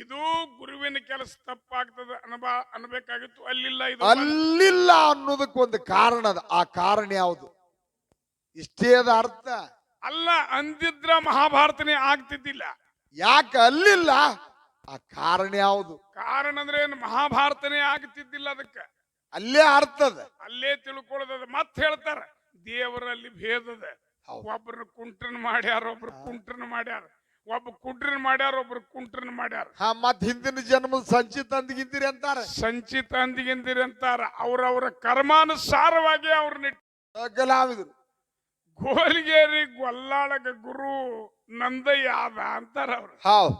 ಇದು ಗುರುವಿನ ಕೆಲಸ ತಪ್ಪಾಗ್ತದೆ ಅನ್ಬಾ ಅನ್ಬೇಕಾಗಿತ್ತು. ಅಲ್ಲಿಲ್ಲ ಇದು ಅಲ್ಲಿಲ್ಲ ಅನ್ನೋದಕ್ಕೊಂದು ಕಾರಣ ಅದ. ಆ ಕಾರಣ ಯಾವುದು? ಇಷ್ಟೇ ಅದ ಅರ್ಥ. ಅಲ್ಲ ಅಂದಿದ್ರ ಮಹಾಭಾರತನೇ ಆಗ್ತಿದ್ದಿಲ್ಲ. ಯಾಕೆ ಅಲ್ಲಿಲ್ಲ? ಆ ಕಾರಣ ಯಾವುದು? ಕಾರಣ ಅಂದ್ರೆ ಏನು? ಮಹಾಭಾರತನೇ ಆಗ್ತಿದ್ದಿಲ್ಲ ಅದಕ್ಕೆ. ಅಲ್ಲೇ ಅರ್ಥ ಅದ. ಅಲ್ಲೇ ತಿಳ್ಕೊಳ್ಳೋದದ ಮತ್ ಹೇಳ್ತಾರ ದೇವರಲ್ಲಿ ಭೇದದ ಒಬ್ಬರು ಒಬ್ರು ಕುಂಟ್ರನ್ ಮಾಡ್ಯಾರ ಒಬ್ರು ಕುಂಟ್ರನ್ ಮಾಡ್ಯಾರ. ಒಬ್ಬ ಕುಂಟ್ರನ್ ಮಾಡ್ಯಾರ ಒಬ್ರು ಕುಂಟ್ರನ್ ಮಾಡ್ಯಾರ. ಹಾ ಮತ್ ಹಿಂದಿನ ಜನ್ಮದ ಸಂಚಿತ ಅಂದಿಗಿಂದಿರಿ ಅಂತಾರೆ? ಸಂಚಿತ ಅಂದಿಗಿಂದಿರಿ ಅಂತಾರ. ಅವ್ರವ್ರ ಕರ್ಮಾನುಸಾರವಾಗಿ ಅವ್ರನ್ನ ಕಲಾವಿದರು ಗೋಲ್ಗೇರಿ ಗೊಲ್ಲಾಳಗ ಗುರು ನಂದಯ್ಯ ಆದ ಅಂತಾರ ಅವ್ರು. ಹೌದ್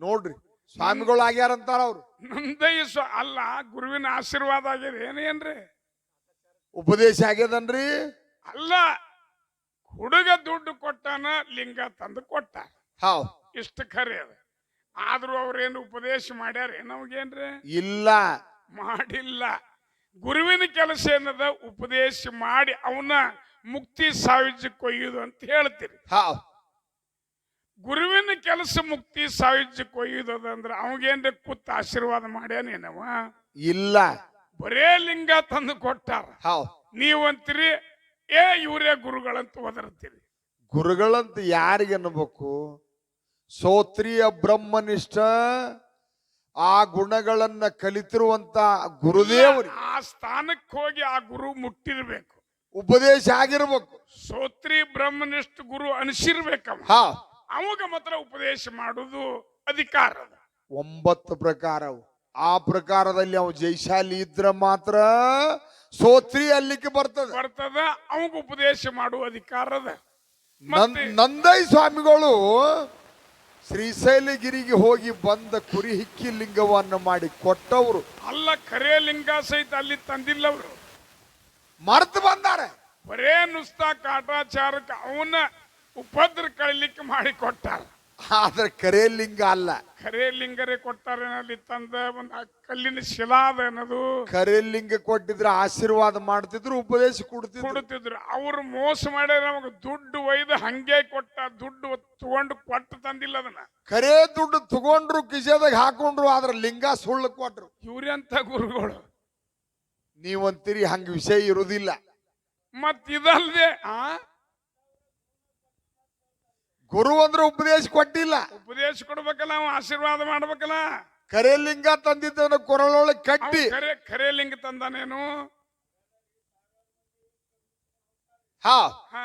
ನೋಡ್ರಿ ಸ್ವಾಮಿಗಳು ಆಗ್ಯಾರ ಅಂತಾರ ಅವ್ರು. ನಂದಯ್ಯ ಸ್ವ ಅಲ್ಲ ಗುರುವಿನ ಆಶೀರ್ವಾದ ಆಗ್ಯದ ಏನೇನ್ರಿ ಉಪದೇಶ ಆಗ್ಯದನ್ರಿ? ಅಲ್ಲ ಹುಡುಗ ದುಡ್ಡು ಕೊಟ್ಟಾನ ಲಿಂಗ ತಂದು ಕೊಟ್ಟ. ಹೌದ್ ಇಷ್ಟ ಖರೆ ಅದ. ಆದ್ರೂ ಅವ್ರೇನು ಉಪದೇಶ ಮಾಡ್ಯಾರ ನಮಗೇನ್ರಿ? ಇಲ್ಲ. ಮಾಡಿಲ್ಲ. ಗುರುವಿನ ಕೆಲಸ ಏನದ? ಉಪದೇಶ ಮಾಡಿ ಅವನ ಮುಕ್ತಿ ಸಾಯುಜ್ಯಕ್ಕೆ ಕೊಯ್ಯುದು ಅಂತ ಹೇಳ್ತೀರಿ. ಗುರುವಿನ ಕೆಲಸ ಮುಕ್ತಿ ಸಾಯುಜ್ಯಕ್ಕೆ ಕೊಯ್ಯುದು ಅದಂದ್ರೆ ಅವಾಗೇನ್ರಿ ಕೂತ್ ಆಶೀರ್ವಾದ ಮಾಡ್ಯಾನೇನವ? ಇಲ್ಲ. ಬರೇ ಲಿಂಗ ತಂದು ಕೊಟ್ಟಾರ. ನೀವಂತೀರಿ ಏ ಇವರೇ ಗುರುಗಳಂತ ಒದರ್ತೀರಿ. ಗುರುಗಳಂತ ಯಾರಿಗೆ ಅನ್ಬೇಕು ಸೋತ್ರಿಯ ಬ್ರಹ್ಮನಿಷ್ಠ ಆ ಗುಣಗಳನ್ನ ಕಲಿತಿರುವಂತ ಗುರುದೇವರು. ಆ ಸ್ಥಾನಕ್ಕೆ ಹೋಗಿ ಆ ಗುರು ಮುಟ್ಟಿರ್ಬೇಕು. ಉಪದೇಶ ಆಗಿರ್ಬೇಕು. ಸೋತ್ರಿ ಬ್ರಹ್ಮನಿಷ್ಠ ಗುರು ಅನಿಸಿರ್ಬೇಕ ಹಾ. ಅವಾಗ ಮಾತ್ರ ಉಪದೇಶ ಮಾಡುದು ಅಧಿಕಾರ ಒಂಬತ್ತು ಪ್ರಕಾರ. ಅವು. ಆ ಪ್ರಕಾರದಲ್ಲಿ ಅವು ಜೈಶಾಲಿ ಇದ್ರ ಮಾತ್ರ ಸೋತ್ರಿ ಅಲ್ಲಿಗೆ ಬರ್ತದೆ. ಬರ್ತದ ಅವಾಗ ಉಪದೇಶ ಮಾಡುವ ಅಧಿಕಾರ ಅದ ನಂದೈ ಸ್ವಾಮಿಗಳು ಶ್ರೀಶೈಲಗಿರಿಗೆ ಹೋಗಿ ಬಂದ ಕುರಿ ಹಿಕ್ಕಿ ಲಿಂಗವನ್ನು ಮಾಡಿ ಕೊಟ್ಟವರು. ಅಲ್ಲ ಕರೆಯ ಲಿಂಗ ಸಹಿತ ಅಲ್ಲಿ ತಂದಿಲ್ಲ ಅವರು ಮರ್ತು ಬಂದಾರೆ. ಬರೇ ನುಸ್ತಾ ಕಾಟಾಚಾರಕ್ಕೆ ಅವನ ಉಪದ್ರ ಕಳಿಲಿಕ್ಕೆ ಮಾಡಿ ಕೊಟ್ಟಾರ. ಆದ್ರೆ ಕರೆ ಲಿಂಗ ಅಲ್ಲ. ಕರೆ ಲಿಂಗರೇ ಕೊಟ್ಟಾರೆ ಅಲ್ಲಿ ತಂದ ಒಂದು ಕಲ್ಲಿನ ಶಿಲಾ ಅದ ಅನ್ನೋದು ಕರೆ ಲಿಂಗ ಕೊಟ್ಟಿದ್ರೆ ಆಶೀರ್ವಾದ ಮಾಡ್ತಿದ್ರು ಉಪದೇಶ ಕೊಡ್ತಿದ್ರು. ಕೊಡುತ್ತಿದ್ರು ಅವ್ರು ಮೋಸ ಮಾಡಿ ನಮಗೆ ದುಡ್ಡು ಒಯ್ದು ಹಂಗೆ ಕೊಟ್ಟ ದುಡ್ಡು ತಗೊಂಡು ಕೊಟ್ಟು ತಂದಿಲ್ಲ ಅದನ್ನ. ಕರೆ ದುಡ್ಡು ತಗೊಂಡ್ರು ಕಿಶೆದಾಗ ಹಾಕೊಂಡ್ರು ಆದ್ರೆ ಲಿಂಗ ಸುಳ್ಳು ಕೊಟ್ರು. ಇವ್ರೆಂತ ಗುರುಗಳು? ನೀವಂತೀರಿ ಹಂಗ ವಿಷಯ ಇರುವುದಿಲ್ಲ ಮತ್ತಿದಲ್ದೆ ಇದಲ್ದೆ ಆ? ಗುರು ಅಂದ್ರೆ ಉಪದೇಶ ಕೊಟ್ಟಿಲ್ಲ. ಉಪದೇಶ ಕೊಡ್ಬೇಕಲ್ಲ ಅವ ಆಶೀರ್ವಾದ ಮಾಡ್ಬೇಕಲ್ಲ. ಕರೆ ಲಿಂಗ ತಂದಿದ್ದವನ ಕೊರಳೊಳಗೆ ಅವ ಕಟ್ಟಿ. ಖರೆ ಖರೆ ಲಿಂಗ ತಂದಾನೇನು? ಹಾ. ಹಾ.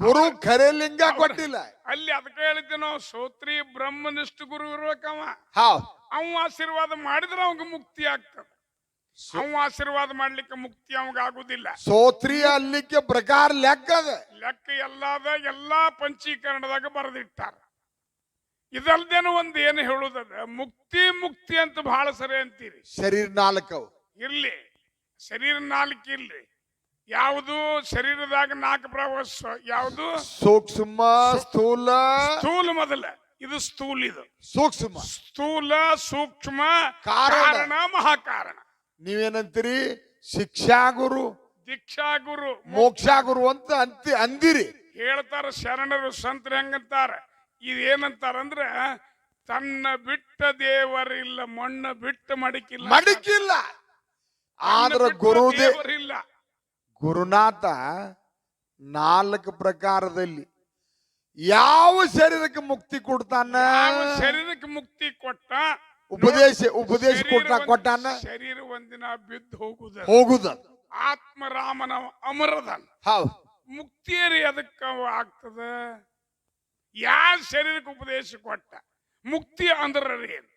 ಗುರು ಕರೆ ಲಿಂಗ ಕೊಟ್ಟಿಲ್ಲ. ಅಲ್ಲಿ ಅದಕ್ಕೆ ಹೇಳಿದ್ದೆ ನಾವು ಸೋತ್ರಿ ಬ್ರಹ್ಮನಿಷ್ಠ ಗುರು ಇರ್ಬೇಕವ ಹಾ. ಅವ ಆಶೀರ್ವಾದ ಮಾಡಿದ್ರೆ ಅವಂಗ ಮುಕ್ತಿ ಆಗ್ತದ. ಅವ ಆಶೀರ್ವಾದ ಮಾಡ್ಲಿಕ್ಕೆ ಮುಕ್ತಿ ಅವಾಗ ಆಗುದಿಲ್ಲ ಸೋತ್ರಿ ಅಲ್ಲಿಕ್ಕೆ ಪ್ರಕಾರ ಲೆಕ್ಕ ಲೆಕ್ಕ ಎಲ್ಲಾದ ಎಲ್ಲಾ ಪಂಚೀಕರಣದಾಗ ಬರೆದಿಟ್ಟಾರ. ಇದಲ್ದೇನು ಒಂದ್ ಏನು ಹೇಳುದದ? ಮುಕ್ತಿ ಮುಕ್ತಿ ಅಂತ ಬಹಳ ಸರಿ ಅಂತೀರಿ. ಶರೀರ ನಾಲ್ಕು ಇರ್ಲಿ. ಶರೀರ ನಾಲ್ಕು ಇರ್ಲಿ. ಯಾವುದು? ಶರೀರದಾಗ ನಾಲ್ಕು ಪ್ರವಾಸ ಯಾವುದು? ಸೂಕ್ಷ್ಮ ಸ್ಥೂಲ. ಸ್ಥೂಲ ಮೊದಲ. ಇದು ಸ್ಥೂಲ ಇದು. ಸೂಕ್ಷ್ಮ. ಸ್ಥೂಲ ಸೂಕ್ಷ್ಮ ಕಾರಣ. ಕಾರಣ ಮಹಾಕಾರಣ. ನೀವೇನಂತೀರಿ? ಶಿಕ್ಷಾ ಗುರು ದೀಕ್ಷಾ ಗುರು ಮೋಕ್ಷಾ ಗುರು ಅಂತ ಅಂತಿ ಅಂದಿರಿ. ಹೇಳ್ತಾರ ಶರಣರು ಸಂತರ ಹೆಂಗಂತಾರ? ಇದೇನಂತಾರಂದ್ರ ತನ್ನ ಬಿಟ್ಟ ದೇವರಿಲ್ಲ ಮಣ್ಣ ಬಿಟ್ಟ ಮಡಿಕಿಲ್ಲ. ಮಡಿಕಿಲ್ಲ. ಆದ್ರೆ ಆದ್ರ ಬಿಟ್ಟ ಗುರುದೇ ದೇವರಿಲ್ಲ. ಗುರುನಾಥ ನಾಲ್ಕು ಪ್ರಕಾರದಲ್ಲಿ ಯಾವ ಶರೀರಕ್ಕೆ ಮುಕ್ತಿ ಕೊಡ್ತಾನ? ಯಾವ ಶರೀರಕ್ಕೆ ಮುಕ್ತಿ ಕೊಟ್ಟ? ಉಪದೇಶ ಉಪದೇಶ ಕೊಟ್ಟ ಕೊಟ್ಟಾನ? ಶರೀರ ಒಂದಿನ ಬಿದ್ದು ಹೋಗುದ ಹೋಗುದ. ಆತ್ಮರಾಮನ ಅಮರದನ್ ಹೌದು. ಮುಕ್ತಿಯರಿ ಅದಕ್ಕ ಆಗ್ತದ? ಯಾವ ಶರೀರಕ್ಕೆ ಉಪದೇಶ ಕೊಟ್ಟ? ಮುಕ್ತಿ ಅಂದ್ರ ಏನು?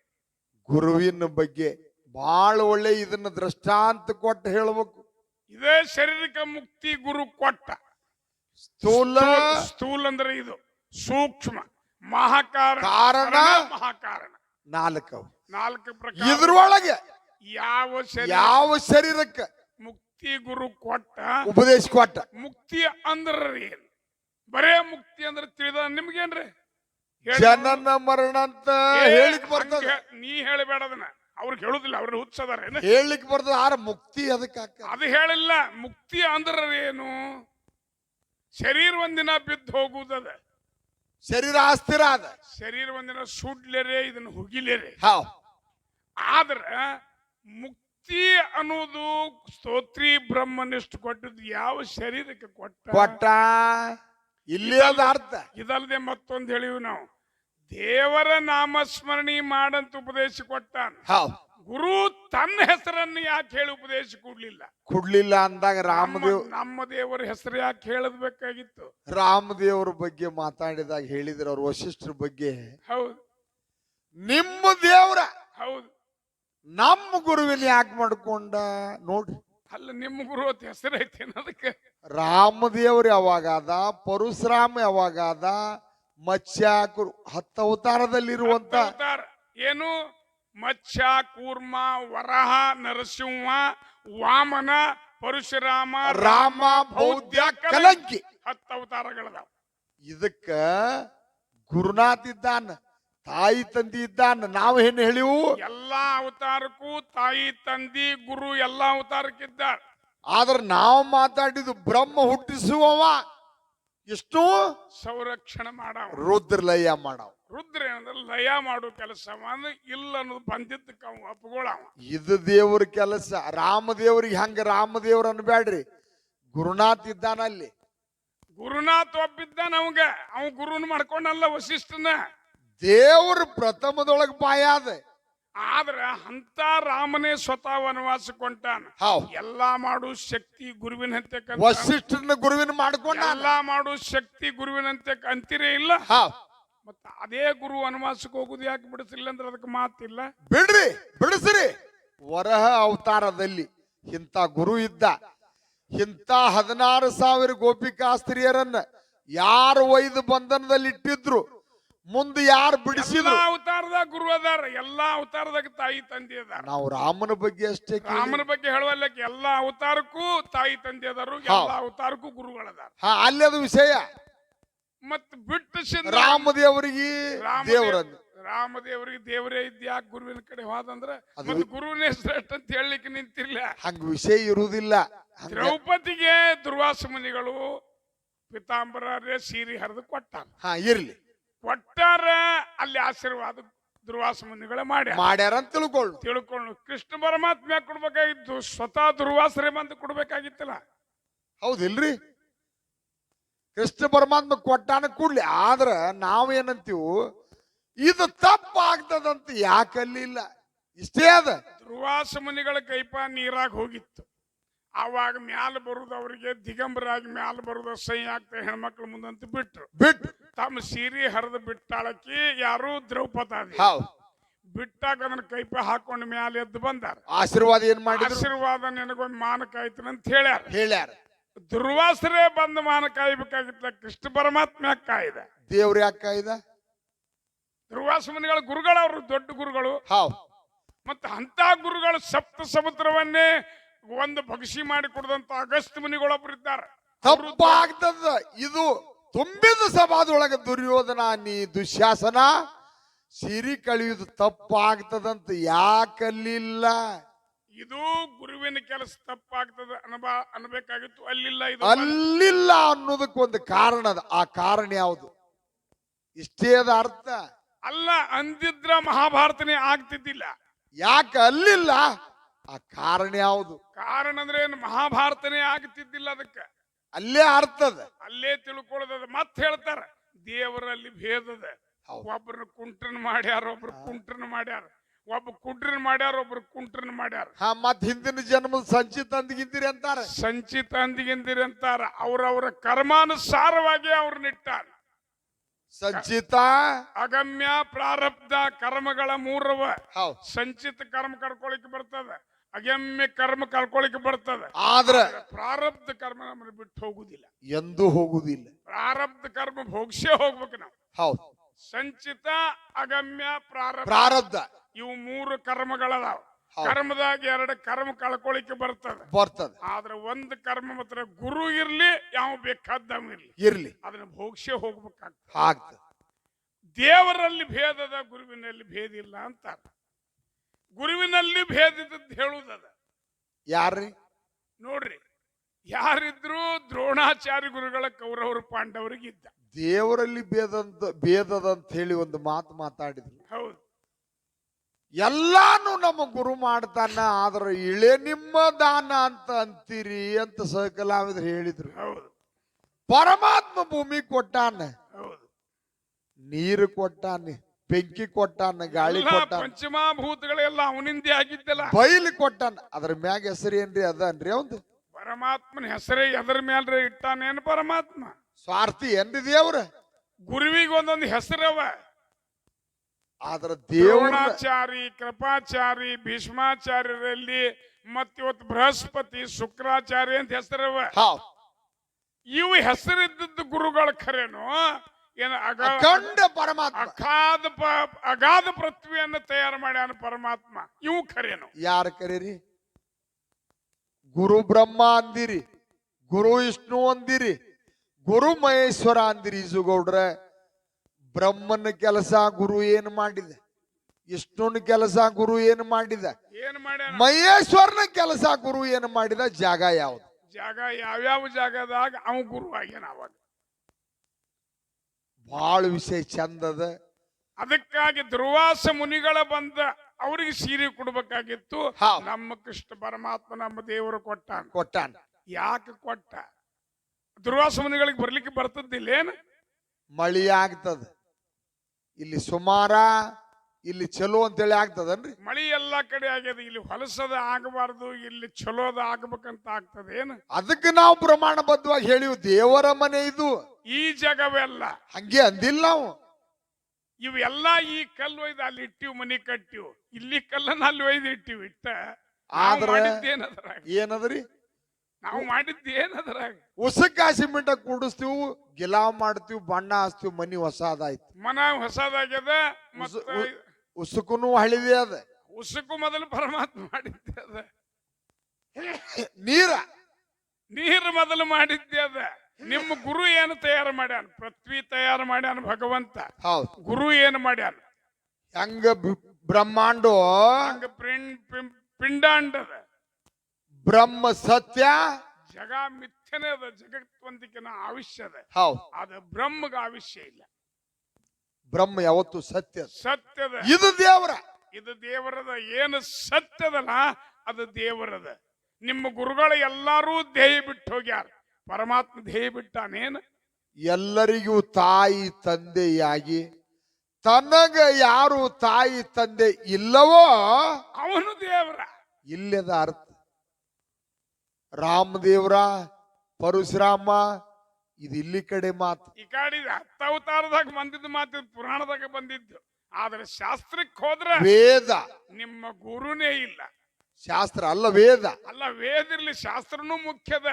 ಗುರುವಿನ ಬಗ್ಗೆ ಬಹಳ ಒಳ್ಳೆ ಇದನ್ನ ದೃಷ್ಟಾಂತ ಕೊಟ್ಟು ಹೇಳ್ಬೇಕು. ಇದೇ ಶರೀರಕ್ಕೆ ಮುಕ್ತಿ ಗುರು ಕೊಟ್ಟ. ಸ್ಥೂಲ ಸ್ಥೂಲ- ಅಂದ್ರೆ ಇದು ಸೂಕ್ಷ್ಮ. ಮಹಾಕಾರಣ ಕಾರಣ. ಮಹಾಕಾರಣ. ನಾಲ್ಕವು. ನಾಲ್ಕು ಪ್ರಕಾರ ಇದ್ರೊಳಗೆ ಯಾವ ಶರೀರ ಯಾವ ಶರೀರಕ್ಕೆ ಮುಕ್ತಿ ಗುರು ಕೊಟ್ಟ ಉಪದೇಶ ಕೊಟ್ಟ? ಮುಕ್ತಿ ಅಂದ್ರ ಏನು ಬರೇ ಮುಕ್ತಿ ಅಂದ್ರೆ ತಿಳಿದ ನಿಮ್ಗೇನ್ರಿ? ಹೇಳಿ. ಜನನ ಮರಣ ಅಂತ ಹೇಳಿಕ್ ಬರ್ತದ. ನೀ ಹೇಳಬೇಡ ಅದನ್ನ. ಅವ್ರಿಗೆ ಹೇಳುದಿಲ್ಲ ಅವ್ರ ಹುಚ್ಚದಾರ. ಹೇಳಲಿಕ್ಕೆ ಬರ್ತದ ಆರ ಮುಕ್ತಿ ಅದಕ್ಕೆ ಅದು ಹೇಳಿಲ್ಲ ಮುಕ್ತಿ ಅಂದ್ರ ಏನು ಶರೀರ ಒಂದಿನ ಬಿದ್ದು ಹೋಗುವುದದ ಶರೀರ ಅಸ್ಥಿರ ಅದ. ಶರೀರ ಒಂದಿನ ಸುಡ್ಲೇರೆ ಇದನ್ನ ಹುಗಿಲೇರೆ. ಹಾವ್ ಆದ್ರ ಮುಕ್ತಿ ಅನ್ನೋದು ಸ್ತೋತ್ರಿ ಬ್ರಹ್ಮನಿಷ್ಠ ಕೊಟ್ಟದ್ದು ಯಾವ ಶರೀರಕ್ಕೆ ಕೊಟ್ಟ? ಕೊಟ್ಟ? ಇಲ್ಲಿ ಅದ ಅರ್ಥ. ಇದಲ್ಲದೆ ಮತ್ತೊಂದು ಹೇಳಿವಿ ನಾವು. ದೇವರ ನಾಮಸ್ಮರಣಿ ಮಾಡಂತ ಉಪದೇಶ ಕೊಟ್ಟಾನ. ಗುರು ತನ್ನ ಹೆಸರನ್ನು ಯಾಕೆ ಹೇಳಿ ಉಪದೇಶ ಕೊಡ್ಲಿಲ್ಲ? ಕೊಡ್ಲಿಲ್ಲ ಅಂದಾಗ ರಾಮದೇವ್ ನಮ್ಮ- ನಮ್ಮ ದೇವರ ಹೆಸರು ಯಾಕೆ ಹೇಳದ್ಬೇಕಾಗಿತ್ತು? ರಾಮದೇವ್ರ ಬಗ್ಗೆ ಮಾತಾಡಿದಾಗ ಹೇಳಿದ್ರು ಅವ್ರ ವಶಿಷ್ಠರ ಬಗ್ಗೆ. ಹೌದು. ನಿಮ್ಮ ದೇವರ. ಹೌದು. ನಮ್ಮ ಗುರುವಿನ ಯಾಕೆ ಮಾಡ್ಕೊಂಡ? ನೋಡ್ರಿ. ಅಲ್ಲ ನಿಮ್ಮ ಗುರು ಅಂತ ಹೆಸರು ಐತಿ ಅದಕ್ಕೆ? ರಾಮದೇವ್ರ ಯಾವಾಗಾದ ಪರಶುರಾಮ ಯಾವಾಗಾದ ಮತ್ಸ್ಯ ಕುರು ಹತ್ತು ಅವತಾರದಲ್ಲಿರುವಂತ ಅವತಾರ. ಏನು? ಮತ್ಸ್ಯ ಕೂರ್ಮ ವರಹ ನರಸಿಂಹ ವಾಮನ ಪರಶುರಾಮ ರಾಮ ಬೌದ್ಧ ಕಲಂಕಿ. ಹತ್ತು ಅವತಾರಗಳದಾವ. ಇದಕ್ಕ ಗುರುನಾಥ್ ಇದ್ದಾನ. ತಾಯಿ ತಂದಿ ಇದ್ದಾನ ನಾವು ಏನ್ ಹೇಳಿವು ಎಲ್ಲಾ ಅವತಾರಕ್ಕೂ ತಾಯಿ ತಂದಿ ಗುರು ಎಲ್ಲಾ ಅವತಾರಕ್ಕಿದ್ದ. ಆದ್ರೆ ನಾವು ಮಾತಾಡಿದ್ದು ಬ್ರಹ್ಮ ಹುಟ್ಟಿಸುವವ. ಎಷ್ಟು? ಸಂರಕ್ಷಣೆ ಮಾಡವ. ರುದ್ರಲಯ ಮಾಡವ. ರುದ್ರ ಏನಂದ್ರೆ ಲಯ ಮಾಡೋ ಕೆಲಸ ಇಲ್ಲ ಅನ್ನೋದು ಬಂದಿದ್ದಕ್ಕೆ ಅವ ಒಪ್ಕೊಳ್ಳವ ಇದು ದೇವ್ರ ಕೆಲಸ. ರಾಮದೇವ್ರಿಗೆ ಹಂಗ ರಾಮದೇವ್ರ ಅನ್ಬೇಡ್ರಿ ಗುರುನಾಥ್ ಇದ್ದಾನ ಅಲ್ಲಿ. ಗುರುನಾಥ್ ಒಪ್ಪಿದ್ದ ನಮ್ಗೆ ಅವ್ ಗುರುನ್ ಮಾಡ್ಕೊಂಡಲ್ಲ ವಶಿಷ್ಠನ ದೇವ್ರ ಪ್ರಥಮದೊಳಗೆ ಬಾಯಾದ ಆದ್ರೆ ಅಂತ ರಾಮನೇ ಸ್ವತಃ ವನವಾಸ ಕೊಂಟಾನ ಹಾವ್ ಎಲ್ಲಾ ಮಾಡು ಶಕ್ತಿ ಗುರುವಿನಂತೆ ಕಂತ- ವಶಿಷ್ಠನ ಗುರುವಿನ ಮಾಡ್ಕೊಂಡ ಎಲ್ಲಾ ಮಾಡು ಶಕ್ತಿ ಗುರುವಿನಂತೆ ಅಂತಿರೇ ಇಲ್ಲ. ಹಾವ್ ಮತ್ತ ಅದೇ ಗುರು ವನವಾಸಕ್ಕೆ ಹೋಗುದು ಯಾಕೆ ಬಿಡಿಸಿಲ್ಲ ಅಂದ್ರೆ ಅದಕ್ಕೆ ಮಾತಿಲ್ಲ. ಬಿಡ್ರಿ ಬಿಡಿಸ್ರಿ. ವರಹ ಅವತಾರದಲ್ಲಿ ಇಂಥ ಗುರು ಇದ್ದ. ಇಂಥ ಹದಿನಾರು ಸಾವಿರ ಗೋಪಿಕಾಸ್ತ್ರೀಯರನ್ನ ಯಾರು ಒಯ್ದು ಬಂಧನದಲ್ಲಿ ಇಟ್ಟಿದ್ರು? ಮುಂದೆ ಯಾರು ಎಲ್ಲಾ ಬಿಡಿಸಿದ್ರು ಅವತಾರದಾಗ ಗುರು ಅದಾರ ಎಲ್ಲಾ ಅವತಾರದಾಗ ತಾಯಿ ತಂದೆ ಅದಾರ. ನಾವು ರಾಮನ ಬಗ್ಗೆ ಅಷ್ಟೇ ಕೇಳಿ. ರಾಮನ ಬಗ್ಗೆ ಹೇಳುವಲ್ಲ ಎಲ್ಲಾ ಅವತಾರಕ್ಕೂ ತಾಯಿ ತಂದೆ ಅದಾರು ಎಲ್ಲಾ ಅವತಾರಕ್ಕೂ ಗುರುಗಳದಾರ ಹಾ ಅಲ್ಲಿ ಅದು ವಿಷಯ. ಮತ್ ಬಿಟ್ಟು ರಾಮದೇವರಿಗೆ ರಾಮದೇವ್- ದೇವರನ್ನು. ರಾಮದೇವರಿಗೆ ದೇವರೇ ಇದ್ಯಾ ಗುರುವಿನ ಕಡೆ ಹೋದಂದ್ರ ಅದು- ಮತ್ ಗುರುವಿನ ಶ್ರೇಷ್ಠ ಅಂತ ಹೇಳಲಿಕ್ಕೆ ನಿಂತಿಲ್ಲ ಹಂಗ ವಿಷಯ ಇರುವುದಿಲ್ಲ. ಹಂಗ ದ್ರೌಪದಿಗೆ ದುರ್ವಾಸ ಮುನಿಗಳು ಪಿತಾಂಬರ ಸೀರೆ ಹರಿದು ಕೊಟ್ಟ ಹಾ ಇರ್ಲಿ. ಕೊಟ್ಟಾರ ಅಲ್ಲಿ ಆಶೀರ್ವಾದ ದುರ್ವಾಸ ಮುನಿಗಳ ಮಾಡಿ ಮಾಡ್ಯಾರ ಅಂತ ತಿಳ್ಕೊಳ್ಳು ತಿಳ್ಕೊಂಡು ಕೃಷ್ಣ ಪರಮಾತ್ಮ ಕೊಡ್ಬೇಕಾಗಿತ್ತು? ಸ್ವತಃ ದುರ್ವಾಸರೇ ಬಂದು ಕೊಡ್ಬೇಕಾಗಿತ್ತಲ್ಲ. ಹೌದಿಲ್ರಿ? ಕೃಷ್ಣ ಪರಮಾತ್ಮ ಕೊಟ್ಟಾನ ಕೂಡ್ಲಿ. ಆದ್ರ ನಾವೇನಂತೀವು ಇದು ತಪ್ಪಾಗ್ತದಂತ ಯಾಕಲ್ಲಿಲ್ಲ ಇಷ್ಟೇ ಅದ. ದುರ್ವಾಸ ಮುನಿಗಳ ಕೈಪ ನೀರಾಗ ಹೋಗಿತ್ತು. ಆವಾಗ ಮ್ಯಾಲ ಬರುದು ಅವರಿಗೆ ದಿಗಂಬರಾಗಿ ಮ್ಯಾಲ ಬರುದು ಸಹಿ ಆಗ್ತದೆ ಹೆಣ್ಮಕ್ಳ ಮುಂದಂತ ಬಿಟ್ರು. ಬಿಟ್ಟು ತಮ್ಮ ಸೀರೆ ಹರಿದು ಬಿಟ್ಟಾಳಕಿ ಯಾರು ದ್ರೌಪದಿ ಹೌದು. ಬಿಟ್ಟಾಗ ಅದನ್ನ ಕೈಪ ಹಾಕೊಂಡು ಮ್ಯಾಲ ಎದ್ದು ಬಂದಾರ. ಆಶೀರ್ವಾದ ಏನ್ ಮಾಡಿ ಆಶೀರ್ವಾದ ನಿನಗೊಂದು ಮಾನ ಅಂತ ಹೇಳ್ಯಾರ. ಹೇಳ್ಯಾರ. ದುರ್ವಾಸರೇ ಬಂದು ಮಾನ ಕಾಯ್ಬೇಕಾಗಿತ್ತ ಕೃಷ್ಣ ಪರಮಾತ್ಮ ಕಾಯ್ದ? ದೇವ್ರ ಯಾಕೆ ಕಾಯ್ದ? ದುರ್ವಾಸ ಮುನಿಗಳ ಗುರುಗಳು ಅವರು ದೊಡ್ಡ ಗುರುಗಳು. ಹೌ ಮತ್ತೆ ಅಂತ ಗುರುಗಳು ಸಪ್ತ ಸಮುದ್ರವನ್ನೇ ಒಂದು ಭಕ್ಷಿ ಮಾಡಿ ಕೊಡದಂತ ಅಗಸ್ತ್ ಮುನಿಗಳೊಬ್ರು ಇದ್ದಾರೆ. ತಪ್ಪಾಗ್ತದ. ಇದು ತುಂಬಿದ ಸಭಾದೊಳಗೆ ದುರ್ಯೋಧನ ನೀ ದುಶ್ಯಾಸನ ಸಿರಿ ಕಳಿಯುದು ತಪ್ಪಾಗ್ತದಂತ ಯಾಕಲ್ಲಿಲ್ಲ? ಇದು ಗುರುವಿನ ಕೆಲಸ ತಪ್ಪಾಗ್ತದೆ ಅನ್ಬ ಅನ್ಬೇಕಾಗಿತ್ತು. ಅಲ್ಲಿಲ್ಲ ಇದು. ಅಲ್ಲಿಲ್ಲ ಅನ್ನೋದಕ್ಕೊಂದು ಕಾರಣ ಅದ. ಆ ಕಾರಣ ಯಾವುದು? ಇಷ್ಟೇ ಅದ ಅರ್ಥ. ಅಲ್ಲ ಅಂದಿದ್ರ ಮಹಾಭಾರತನೇ ಆಗ್ತಿದ್ದಿಲ್ಲ. ಯಾಕೆ ಅಲ್ಲಿಲ್ಲ ಆ ಕಾರಣ ಯಾವುದು? ಕಾರಣ ಅಂದ್ರೆ ಏನು? ಮಹಾಭಾರತನೇ ಆಗ್ತಿದ್ದಿಲ್ಲ ಅದಕ್ಕೆ. ಅಲ್ಲೇ ಅರ್ಥದ ಅಲ್ಲೇ ತಿಳ್ಕೊಳ್ಳೋದದ ಮತ್ ಹೇಳ್ತಾರ ದೇವರಲ್ಲಿ ಭೇದದ. ಹೌದು. ಒಬ್ಬರನ್ನ ಕುಂಟ್ರನ್ ಮಾಡ್ಯಾರ ಒಬ್ರು ಕುಂಟ್ರನ್ ಮಾಡ್ಯಾರ. ಒಬ್ಬ ಕುಂಟ್ರನ್ ಮಾಡ್ಯಾರ ಒಬ್ರು ಕುಂಟ್ರನ್ ಮಾಡ್ಯಾರ. ಹಾ ಮತ್ ಹಿಂದಿನ ಜನ್ಮದ ಸಂಚಿತ ಅಂದಿಗಿಂದಿರಿ ಅಂತಾರ. ಸಂಚಿತ ಅಂದಿಗಿಂದಿರಿ ಅಂತಾರ. ಅವ್ರವ್ರ ಕರ್ಮಾನುಸಾರವಾಗಿ ಅವ್ರನ್ನ ಇಟ್ಟಾರ. ಸಂಚಿತ? ಅಗಮ್ಯ ಪ್ರಾರಬ್ಧ ಕರ್ಮಗಳ ಮೂರವ. ಹೌದು. ಸಂಚಿತ ಕರ್ಮ ಕರ್ಕೊಳಕ್ ಬರ್ತದ. ಅಗಮ್ಯ ಕರ್ಮ ಕಳ್ಕೊಳಿಕ್ ಬರ್ತದೆ. ಆದ್ರೆ ಪ್ರಾರಬ್ಧ ಕರ್ಮ ನಮ್ಮನ್ನು ಬಿಟ್ಟು ಹೋಗುದಿಲ್ಲ. ಎಂದೂ ಹೋಗುದಿಲ್ಲ. ಪ್ರಾರಬ್ಧ ಕರ್ಮ ಭೋಗ್ಸೇ ಹೋಗ್ಬೇಕು ನಾವು. ಹೌದು. ಸಂಚಿತ ಅಗಮ್ಯ ಪ್ರಾರಬ್ಧ. ಪ್ರಾರಬ್ಧ. ಇವು ಮೂರು ಕರ್ಮಗಳದಾವ. ಕರ್ಮದಾಗಿ ಎರಡು ಕರ್ಮ ಕಳ್ಕೊಳಿಕ್ಕೆ ಬರ್ತದೆ. ಬರ್ತದ. ಆದ್ರೆ ಒಂದು ಕರ್ಮ ಮಾತ್ರ ಗುರು ಇರ್ಲಿ ಯಾವ ಬೇಕಾದ್ದವ ಇರ್ಲಿ. ಇರ್ಲಿ. ಅದನ್ನ ಭೋಗ್ಸೇ ಹೋಗ್ಬೇಕಾಗ್ತದೆ. ದೇವರಲ್ಲಿ ಭೇದದ ಗುರುವಿನಲ್ಲಿ ಭೇದ ಇಲ್ಲ ಅಂತಾರ. ಗುರುವಿನಲ್ಲಿ ಭೇದ ಇದ್ದದ್ದು ಹೇಳುವುದದ ಯಾರ್ರಿ? ನೋಡ್ರಿ ಯಾರಿದ್ರು ದ್ರೋಣಾಚಾರ್ಯ ಗುರುಗಳ ಕೌರವರು ಪಾಂಡವರಿಗಿದ್ದ. ದೇವರಲ್ಲಿ ಭೇದಂತ ಭೇದದಂತ ಹೇಳಿ ಒಂದು ಮಾತು ಮಾತಾಡಿದ್ರು. ಹೌದು. ಎಲ್ಲಾನು ನಮ್ಮ ಗುರು ಮಾಡ್ತಾನ ಆದ್ರೆ ಇಳೆ ನಿಮ್ಮ ದಾನ ಅಂತ ಅಂತೀರಿ ಅಂತ ಸಹಕಲಾವಿದ್ರು ಹೇಳಿದ್ರು. ಹೌದು. ಪರಮಾತ್ಮ ಭೂಮಿ ಕೊಟ್ಟಾನೆ. ಹೌದು. ನೀರು ಕೊಟ್ಟಾನ. ಬೆಂಕಿ ಕೊಟ್ಟಾನ ಗಾಳಿ ಎಲ್ಲ ಕೊಟ್ಟಾನ. ಪಂಚಮಭೂತಗಳೆಲ್ಲ ಅವನಿಂದೇ ಆಗಿದ್ದಲ್ಲ. ಬೈಲಿ ಕೊಟ್ಟಾನ. ಅದ್ರ ಮ್ಯಾಗ ಹೆಸರು ಏನ್ರಿ ಅದನ್ರಿ ಅವಂದು? ಪರಮಾತ್ಮನ ಹೆಸರೇ ಎದ್ರ ಮೇಲ್ರೆ ಇಟ್ಟಾನೇನು ಪರಮಾತ್ಮ? ಸ್ವಾರ್ಥಿ ಏನ್ರಿ ದೇವ್ರ? ಗುರುವಿಗೆ ಒಂದೊಂದು ಹೆಸರವ ಆದ್ರ ದೇವ್ರ ದ್ರೋಣಾಚಾರಿ ಕೃಪಾಚಾರಿ ಭೀಷ್ಮಾಚಾರ್ಯರಲ್ಲಿ ಮತ್ತಿವತ್ತು ಬೃಹಸ್ಪತಿ ಶುಕ್ರಾಚಾರ್ಯ ಅಂತ ಹೆಸರವ ಹಾವ್ ಇವು ಹೆಸರಿದ್ದದ್ದು ಗುರುಗಳ ಖರೇನು? ಏನ ಅಖಂಡ ಪರಮಾತ್ಮ. ಅಗಾಧ ಅಗಾಧ ಪೃಥ್ವಿಯನ್ನು ತಯಾರು ಮಾಡ್ಯಾನ ಪರಮಾತ್ಮ. ಇವು ಖರೇನು? ಯಾರು ಕರೀರಿ? ಗುರು ಬ್ರಹ್ಮ ಅಂದಿರಿ. ಗುರು ವಿಷ್ಣು ಅಂದಿರಿ. ಗುರು ಮಹೇಶ್ವರ ಅಂದಿರಿ ಈಜುಗೌಡ್ರ. ಬ್ರಹ್ಮನ ಕೆಲಸ ಗುರು ಏನು ಮಾಡಿದ ವಿಷ್ಣುನ ಕೆಲಸ ಗುರು ಏನು ಮಾಡಿದ ಏನ್ ಮಾಡಿದ ಮಹೇಶ್ವರನ ಕೆಲಸ ಗುರು ಏನು ಮಾಡಿದ? ಜಾಗ ಯಾವ್ದು? ಜಾಗ ಯಾವ್ಯಾವ ಜಾಗದಾಗ ಅವ ಗುರು ಆಗ್ಯಾನ ಅವಾಗ? ಬಹಳ ವಿಷಯ ಚಂದದ ಅದಕ್ಕಾಗಿ ದುರ್ವಾಸ ಮುನಿಗಳ ಬಂದ ಅವ್ರಿಗೆ ಸೀರೆ ಕೊಡ್ಬೇಕಾಗಿತ್ತು. ಹೌದ್. ನಮ್ಮ ಕೃಷ್ಣ ಪರಮಾತ್ಮ ನಮ್ಮ ದೇವರು ಕೊಟ್ಟ ಕೊಟ್ಟಾನ. ಯಾಕೆ ಕೊಟ್ಟ? ದುರ್ವಾಸ ಮುನಿಗಳಿಗೆ ಬರ್ಲಿಕ್ಕೆ ಬರ್ತದಿಲ್ಲ ಏನು ಮಳಿ ಆಗ್ತದ. ಇಲ್ಲಿ ಸುಮಾರ ಇಲ್ಲಿ ಚಲೋ ಅಂತೇಳಿ ಆಗ್ತದನ್ರಿ? ಮಳಿ ಎಲ್ಲಾ ಕಡೆ ಆಗ್ಯದ ಇಲ್ಲಿ ಹೊಲಸದ ಆಗಬಾರ್ದು ಇಲ್ಲಿ ಚಲೋದ ಆಗ್ಬೇಕಂತ ಆಗ್ತದೆ ಏನು? ಅದಕ್ಕೆ ನಾವು ಪ್ರಮಾಣಬದ್ಧವಾಗಿ ಹೇಳಿವು ದೇವರ ಮನೆ ಇದು. ಈ ಜಗವೆಲ್ಲ ಹಂಗೆ ಅಂದಿಲ್ಲ ನಾವು ಇವೆಲ್ಲ ಈ ಕಲ್ಲು ಒಯ್ದು ಅಲ್ಲಿ ಇಟ್ಟಿವ್ ಮನಿ ಕಟ್ಟಿವ್. ಇಲ್ಲಿ ಕಲ್ಲನ್ನ ಅಲ್ಲಿ ಒಯ್ದು ಇಟ್ಟಿವ್ ಇಟ್ಟ. ಆದ್ರ- ಮಾಡಿದ್ದೇನದ್ರಾಗ? ಏನದ್ರಿ? ನಾವು ಮಾಡಿದ್ದೇನದ್ರಾಗ? ಉಸಕಾಸಿ ಸಿಮೆಂಟ್ ಕೂಡಿಸ್ತೀವಿ ಗಿಲಾವ್ ಮಾಡ್ತೀವಿ ಬಣ್ಣ ಹಚ್ತೀವಿ ಮನಿ ಹೊಸದಾಯ್ತು. ಮನ ಹೊಸದಾಗ್ಯದ ಮತ್ತ ಉಸುಕುನು ಹಳಿದೆ ಅದ. ಉಸುಕು ಮೊದಲು ಪರಮಾತ್ಮ ಮಾಡಿದ್ದೆ ಅದ. ನೀರ. ನೀರು ಮೊದಲು ಮಾಡಿದ್ದೆ ಅದ. ನಿಮ್ಮ ಗುರು ಏನು ತಯಾರು ಮಾಡ್ಯಾನ? ಪೃಥ್ವಿ ತಯಾರು ಮಾಡ್ಯಾನ ಭಗವಂತ. ಹೌದು. ಗುರು ಏನು ಮಾಡ್ಯಾನ? ಹೆಂಗ ಬ್ರಹ್ಮಾಂಡೋ? ಹಂಗ ಪಿಂಡಾಂಡದ ಬ್ರಹ್ಮ ಸತ್ಯ. ಜಗ ಮಿಥ್ಯನೇ ಅದ. ಜಗತ್ವಂತಿಕೆನ ಆವಿಷ್ಯ ಅದ. ಹೌದು. ಅದ ಬ್ರಹ್ಮಗ ಆವಿಷ್ಯ ಇಲ್ಲ. ಬ್ರಹ್ಮ ಯಾವತ್ತು ಸತ್ಯ. ಸತ್ಯದ. ಇದು ದೇವರ. ಇದು ದೇವರದ ಏನು ಸತ್ಯದಲ್ಲ ಅದು ದೇವರದ. ನಿಮ್ಮ ಗುರುಗಳು ಎಲ್ಲರೂ ಧ್ಯೇಯ ಬಿಟ್ಟು ಹೋಗ್ಯಾರ. ಪರಮಾತ್ಮ ಧ್ಯೇಯ ಬಿಟ್ಟಾನೇನು? ಎಲ್ಲರಿಗೂ ತಾಯಿ ತಂದೆಯಾಗಿ ತನಗ ಯಾರು ತಾಯಿ ತಂದೆ ಇಲ್ಲವೋ ಅವನು ದೇವರ. ಇಲ್ಲದ ಅರ್ಥ. ರಾಮದೇವ್ರ ಪರಶುರಾಮ ಇದು ಇಲ್ಲಿ ಕಡೆ ಮಾತು. ಈ ಕಡೆ ಹತ್ತ ಅವತಾರದಾಗ ಬಂದಿದ್ದು ಮಾತು ಪುರಾಣದಾಗ ಬಂದಿದ್ದು. ಆದ್ರೆ ಶಾಸ್ತ್ರಕ್ಕೆ ಹೋದ್ರೆ ವೇದ. ನಿಮ್ಮ ಗುರುನೇ ಇಲ್ಲ. ಶಾಸ್ತ್ರ ಅಲ್ಲ ವೇದ. ಅಲ್ಲ ವೇದ ಇರ್ಲಿ ಶಾಸ್ತ್ರನೂ ಮುಖ್ಯದ.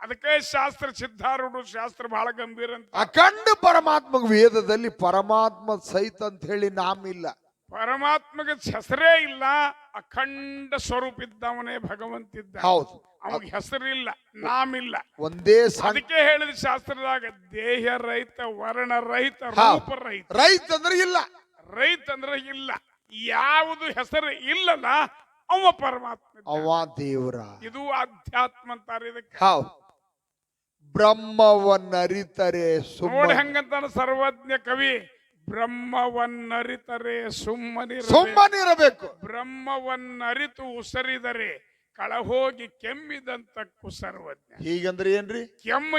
ಅದಕ್ಕೆ ಶಾಸ್ತ್ರ ಸಿದ್ಧಾರೂಢ ಶಾಸ್ತ್ರ ಬಹಳ ಗಂಭೀರ ಅಂತ. ಅಖಂಡ ಪರಮಾತ್ಮ ವೇದದಲ್ಲಿ ಪರಮಾತ್ಮ ಸಹಿತ ಅಂತ ಹೇಳಿ ನಾಮಿಲ್ಲ. ಪರಮಾತ್ಮಗೆ ಹೆಸರೇ ಇಲ್ಲ ಅಖಂಡ ಸ್ವರೂಪ ಇದ್ದವನೇ ಭಗವಂತಿದ್ದ. ಹೌದು. ಅವನಿಗೆ ಹೆಸರಿಲ್ಲ ನಾಮಿಲ್ಲ. ಒಂದೇ ಅದಕ್ಕೆ ಹೇಳಿದ ಶಾಸ್ತ್ರದಾಗ ದೇಹ ರೈತ ವರ್ಣ ರೈತ. ರೂಪ ರೈತ ರೈತ ಅಂದ್ರೆ ಇಲ್ಲ. ರೈತ ಅಂದ್ರೆ ಇಲ್ಲ. ಯಾವುದು ಹೆಸರು ಇಲ್ಲಲ್ಲ ಅವ ಪರಮಾತ್ಮ. ಅವ ದೇವರ. ಇದು ಅಧ್ಯಾತ್ಮ ಅಂತಾರೆ ಇದಕ್ಕೆ. ಹೌದು. ಬ್ರಹ್ಮವನ್ನರಿತರೆ ನೋಡಿ ಹೆಂಗಂತಾನ ಸರ್ವಜ್ಞ ಕವಿ. ಬ್ರಹ್ಮವನ್ನರಿತರೆ ಸುಮ್ಮನೆ ಸುಮ್ಮನಿರಬೇಕು. ಬ್ರಹ್ಮವನ್ನರಿತು ಉಸರಿದರೆ ಕಳಹೋಗಿ ಕೆಮ್ಮಿದಂತ ಕುಸರ್ವಜ್ಞ. ಹೀಗಂದ್ರೆ ಏನ್ರಿ? ಕೆಮ್ಮ